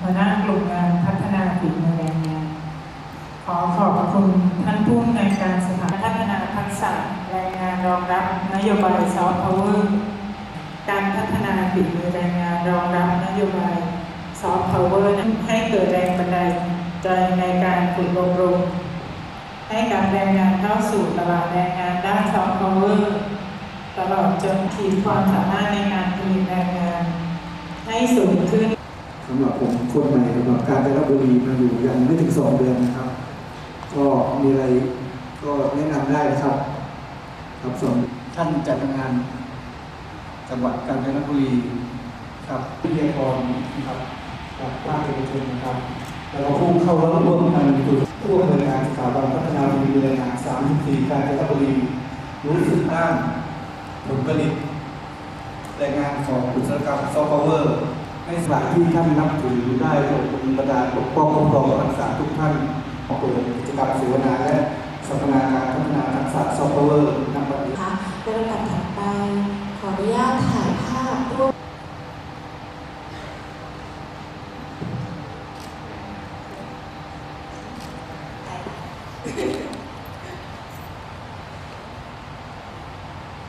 หัวหน้ากลุ่มงานพัฒนาฝีมือแรงงาน ขอขอบพระคุณท่านผู้อำนวยการสถานพัฒนาทักษะแรงงานรองรับนโยบายซอฟต์พาวเวอร์การพัฒนาฝีมือแรงงานรองรับนโยบายซอฟต์พาวเวอร์ให้เกิดแรงบันดาลใจในการฝึกอบรมให้กับแรงงานเข้าสู่ตลาดแรงงานด้านซอฟต์พาวเวอร์ตลอดจนขีดความสามารถในการผลิตแรงงาน ให้สูงขึ้นำหรับผมคนใหม่สำหรับการได้รับบุรีมาอยู่ยังไม่ถึงสองเดือนนะครับ ก็มีอะไรก็แนะนำได้นะครับ ครับส่วนท่านจัดงานจังหวัดกาญจนบุรีครับวิทยากรนะครับจากภาคเอกชนนะครับแล้วก็ผู้เข้ารับร่วมกันคือผู้อำนวยการสถาบันพัฒนาฝีมือแรงงาน34กาญจนบุรีรู้สึกด้านผลผลิตแรงงานของอุตสาหกรรมซอฟต์พาวร์ ให้สถานที่ท่านนับถือได้ปกปักประดาปกป้องคุ้มครองรักษาทุกท่านเปิดกิจกรรมเสวนาและสัมมนาการพัฒนาทักษะซอฟต์แวร์นักปฏิบัติค่ะในลำดับถัดไป ขออนุญาตถ่ายภาพร่วม